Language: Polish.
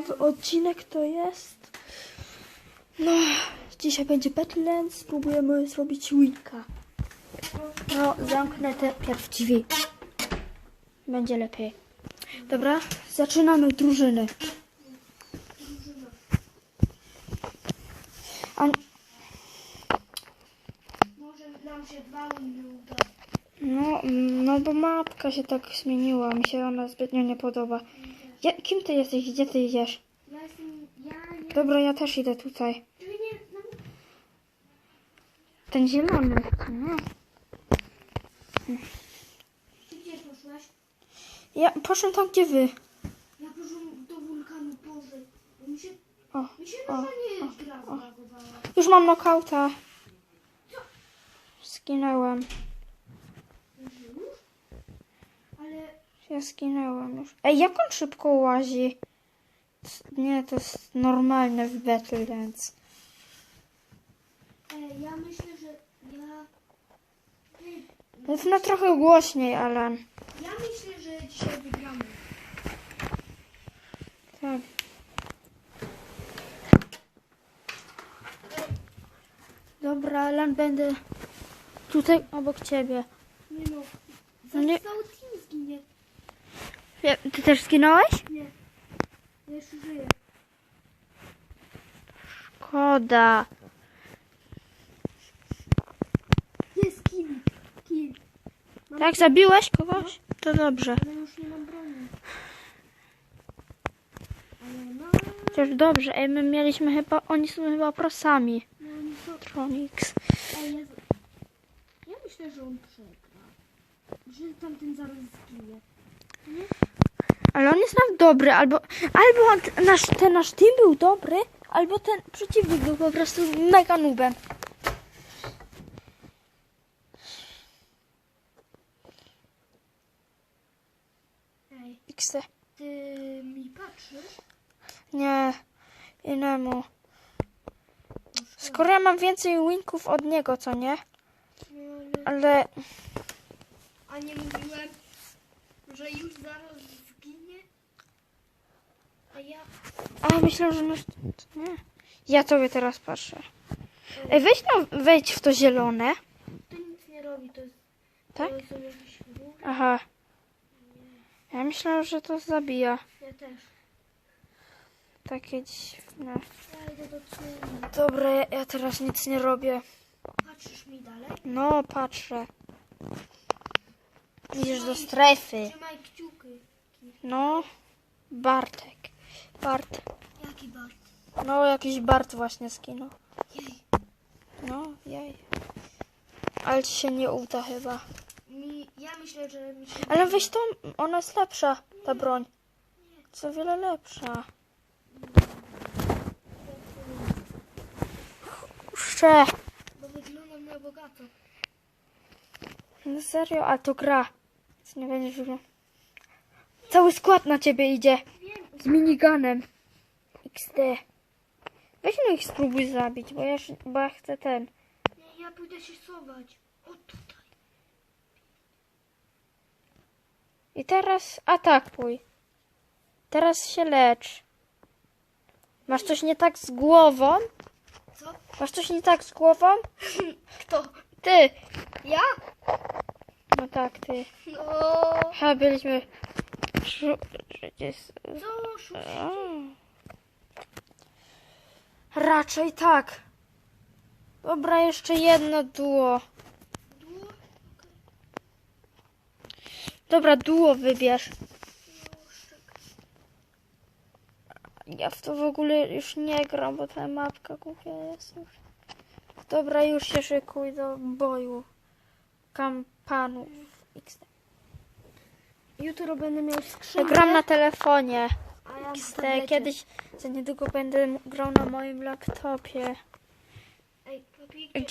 nowy odcinek to jest. No, dzisiaj będzie Badlands. Spróbujemy zrobić winka. No, zamknę te pierw drzwi. Będzie lepiej. Dobra, zaczynamy drużyny. A, Może nam się dwa nie uda. no, no, bo mapka się tak zmieniła. Mi się ona zbytnio nie podoba. Ja, kim ty jesteś? Gdzie ty idziesz? Ja jestem, ja nie... Dobra, ja też idę tutaj. Nie, no, Ten zielony. No. ty gdzie poszłaś? Ja poszłam tam, gdzie wy. Ja poszłam do wulkanu, Boże. Bo Mi się, O, mi się o, normalnie gra zbagowała. Już mam knockouta. Skinęłam. Już? Ale Ja skinęłam już. Ej, jak on szybko łazi? Nie, to jest normalne w Battlelands. e, ja myślę, że ja... Ty, Mów na trochę głośniej, Alan. ja myślę, że dzisiaj wygramy. Tak. Dobra, Alan, będę tutaj obok ciebie. Nie no, No nie- team. Ja- Ty też skinąłeś? Nie. Ja jeszcze żyję. Szkoda. Jest kill. Kill. Mam Tak, zabiłeś kogoś? To dobrze. Ale już nie mam broni. No... Chociaż dobrze, ej, my mieliśmy chyba, oni są chyba prosami. no oni są... Tronix. Ej, ja, ja myślę, że on przegra. Że tamten zaraz zginie. Ale on jest nam dobry, albo, albo on, nasz, ten nasz team był dobry, albo ten przeciwnik był po prostu mega nubem. XD. ty mi patrzysz? Nie, innemu. Skoro ja mam więcej winków od niego, co nie? No, ale... A nie mówiłem, że już zaraz? A ja... A myślę, że nasz. Nie. Ja tobie teraz patrzę. Ej, weź no, wejdź w to zielone. To nic nie robi, to jest... Tak? To rury. Aha. Ja myślę, że to zabija. Ja też. Takie dziwne. Ja idę do. Dobra, ja, ja teraz nic nie robię. Patrzysz mi dalej? No, patrzę. Idziesz do strefy. Trzymaj kciuki. No, Bartek. Bart. Jaki Bart? No, jakiś Bart właśnie skinął. Jej. No, jej. Ale ci się nie uda chyba. Mi, ja myślę, że mi się... Ale weź tą, ona jest lepsza, ta broń. Jest o wiele lepsza. Kurczę. Bo wyglądam na bogato. No serio, a to gra. Więc nie będziesz wyglądał. Cały skład na ciebie idzie. Z miniganem. XD. Weź no ich spróbuj zabić, bo ja, już- bo ja chcę ten. nie, ja pójdę się schować. O, tutaj. I teraz atakuj. Teraz się lecz. Masz coś nie tak z głową? Co? Masz coś nie tak z głową? Kto? Ty! Ja? No tak, ty. No... Ha, byliśmy... Szu... trzydzieści- Co? Szu- A. Raczej tak. Dobra, jeszcze jedno duo. Dobra, duo wybierz. Ja w to w ogóle już nie gram, bo ta mapka głupia jest już. Dobra, już się szykuj do boju. Kampanów. XD. Jutro będę miał skrzynkę. Gram na telefonie. Ja Kiedyś za niedługo będę grał na moim laptopie. Ej, Gdzie,